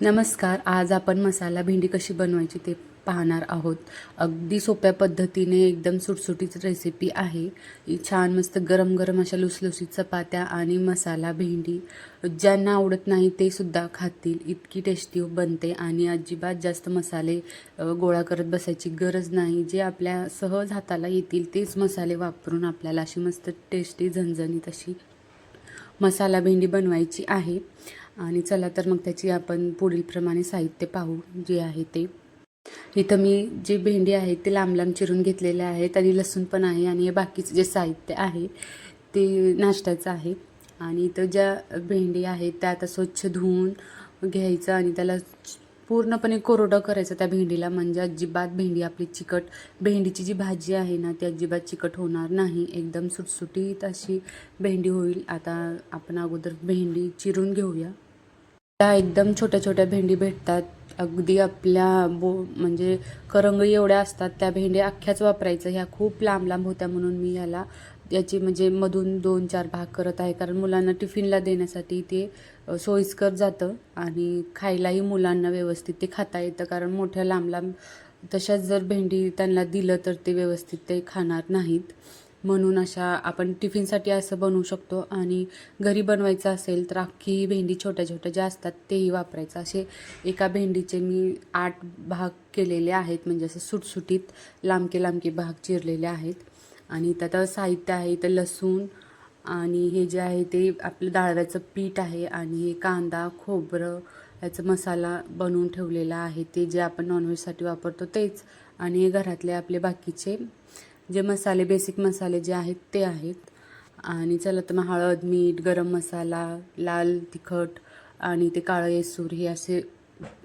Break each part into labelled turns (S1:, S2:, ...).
S1: नमस्कार आज आपण मसाला भेंडी कशी बनवायची ते पाहणार आहोत. अगदी सोप्या पद्धतीने एकदम सुटसुटीत रेसिपी आहे. छान मस्त गरम गरम अशा लुसलुसीत चपात्या आणि मसाला भेंडी. ज्यांना आवडत नाही ते सुद्धा खातील. इतकी टेस्टी बनते आणि अजिबात जास्त मसाले गोळा करत बसायची गरज नाही. जे आपल्या सहज हाताला येतील तेच मसाले वापरून आपल्याला अशी मस्त टेस्टी झणझणीत अशी मसाला भेंडी बनवायची आहे. आणि चला तर मग त्याची आपण पुढीलप्रमाणे साहित्य पाहू जे आहे ते. इथं मी जे भेंडी आहे ते लांब लांब चिरून घेतलेले आहेत आणि लसूण पण आहे आणि हे बाकीचं जे साहित्य आहे ते नाश्त्याचं आहे. आणि इथं ज्या भेंडी आहेत त्या आता स्वच्छ धुवून घ्यायचं आणि त्याला पूर्णपणे कोरडं करायचं त्या भेंडीला. म्हणजे अजिबात भेंडी आपली चिकट भेंडीची जी भाजी आहे ना ती अजिबात चिकट होणार नाही. एकदम सुटसुटीत अशी भेंडी होईल. आता आपण अगोदर भेंडी चिरून घेऊया. त्या एकदम छोट्या छोट्या भेंडी भेटतात. अगदी आपल्या बो म्हणजे करंगळी एवढ्या असतात त्या भेंड्या अख्ख्याच वापरायचं. ह्या खूप लांब लांब होत्या म्हणून मी याला याची म्हणजे मधून दोन चार भाग करत आहे. कारण मुलांना टिफिनला देण्यासाठी ते सोयीस्कर जातं आणि खायलाही मुलांना व्यवस्थित ते खाता येतं. कारण मोठ्या लांब लांब तशाच जर भेंडी त्यांना दिलं तर ते व्यवस्थित ते खाणार नाहीत. म्हणून अशा आपण टिफिनसाठी असं बनवू शकतो. आणि घरी बनवायचं असेल तर अख्खी भेंडी छोट्या छोट्या ज्या असतात तेही वापरायचं. असे एका भेंडीचे मी आठ भाग केलेले आहेत. म्हणजे असं सुटसुटीत लांबके लांबके भाग चिरलेले आहेत. आणि त्यात साहित्य आहे इथं लसूण आणि हे जे आहे ते आपलं डाळव्याचं पीठ आहे आणि हे कांदा खोबरं याचा मसाला बनवून ठेवलेला आहे. ते जे आपण नॉनव्हेजसाठी वापरतो तेच. आणि घरातले आपले बाकीचे जे मसाले बेसिक मसाले जे आहेत ते आहेत. आणि चला तर मग हळद मीठ गरम मसाला लाल तिखट आणि ते काळं येसूर हे असे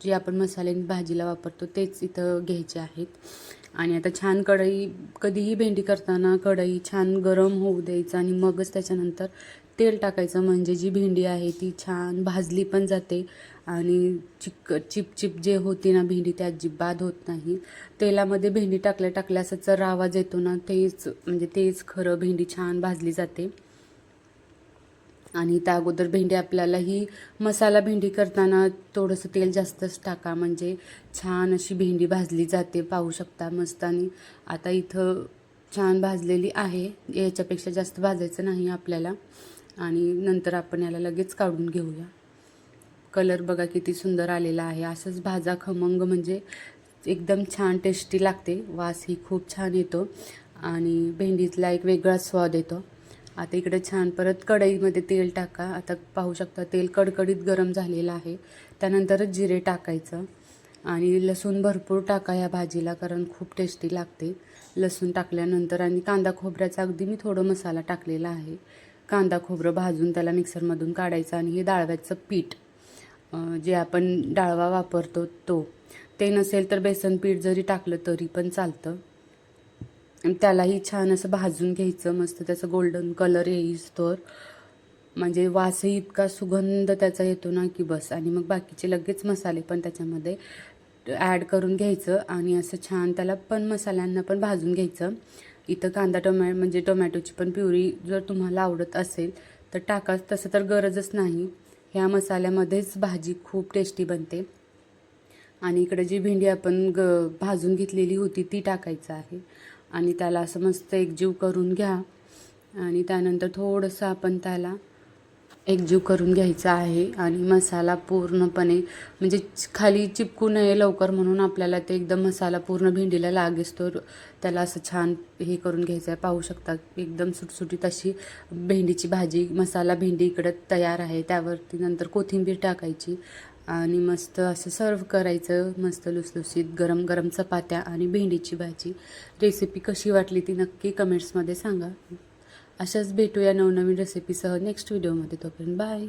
S1: जे आपण मसाले भाजीला वापरतो तेच इथं घ्यायचे आहेत. आणि आता छान कढई कधीही भेंडी करताना कढई छान गरम होऊ द्यायचं आणि मगच त्याच्यानंतर तेल टाकायचं म्हणजे जी भेंडी आहे ती छान भाजली पण जाते. आणि चिक चिपचिप जे होती ना भेंडी ते अजिबात होत नाही. तेलामध्ये भेंडी टाकल्या टाकल्या असं जर आवाज येतो ना तेच म्हणजे तेच खरं भेंडी छान भाजली जाते. आणि त्या अगोदर भेंडी आपल्याला ही मसाला भेंडी करताना थोडंसं तेल जास्तच टाका. म्हणजे छान अशी भेंडी भाजली जाते पाहू शकता मस्त. आणि आता इथं छान भाजलेली आहे. याच्यापेक्षा जास्त भाजायचं नाही आपल्याला. आणि नंतर आपण याला लगेच काढून घेऊया. कलर बघा किती सुंदर आलेला आहे. असंच भाजा खमंग म्हणजे एकदम छान टेस्टी लागते. वास ही खूप छान येतो. आणि भेंडीतला एक वेगळाच स्वाद येतो. आता इकडे छान परत कढईमध्ये तेल टाका. आता पाहू शकता तेल कडकडीत गरम झालेलं आहे. त्यानंतरच जिरे टाकायचं. आणि लसूण भरपूर टाका या भाजीला कारण खूप टेस्टी लागते. लसूण टाकल्यानंतर आणि कांदा खोबऱ्याचा अगदी मी थोडं मसाला टाकलेला आहे. कांदा खोबरं भाजून त्याला मिक्सरमधून काढायचं आणि हे डाळव्याचं पीठ जे आपण डाळवा वापरतो तो ते नसेल तर बेसन पीठ जरी टाकलं तरी पण चालतं. त्यालाही छान असं भाजून घ्यायचं मस्त त्याचं गोल्डन कलर येईस्तोवर. म्हणजे वासही इतका सुगंध त्याचा येतो ना की बस. आणि मग बाकीचे लगेच मसाले पण त्याच्यामध्ये ॲड करून घ्यायचं आणि असं छान त्याला पण मसाल्यांना पण भाजून घ्यायचं. इथं कांदा टोमॅ म्हणजे टोमॅटोची पण प्युरी जर तुम्हाला आवडत असेल तर टाका. तसं तर गरजच नाही. ह्या मसाल्यामध्येच भाजी खूप टेस्टी बनते. आणि इकडे जी भेंडी आपण ग भाजून घेतलेली होती ती टाकायचं आहे. आणि त्याला असं मस्त एकजीव करून घ्या. आणि त्यानंतर थोडंसं आपण त्याला एकजीव करून घ्यायचा आहे आणि मसाला पूर्णपणे म्हणजे खाली चिपकू नये लवकर म्हणून आपल्याला ते एकदम मसाला पूर्ण भेंडीला लागेस तर त्याला असं छान हे करून घ्यायचं आहे. पाहू शकता एकदम सुटसुटीत अशी भेंडीची भाजी मसाला भेंडी इकडं तयार आहे. त्यावरती नंतर कोथिंबीर टाकायची आणि मस्त असं सर्व करायचं मस्त लुसलुसीत गरम गरम चपात्या आणि भेंडीची भाजी. रेसिपी कशी वाटली ती नक्की कमेंट्समध्ये सांगा. अशाच भेटूया नवनवीन रेसिपीसह नेक्स्ट व्हिडिओमध्ये तोपर्यंत बाय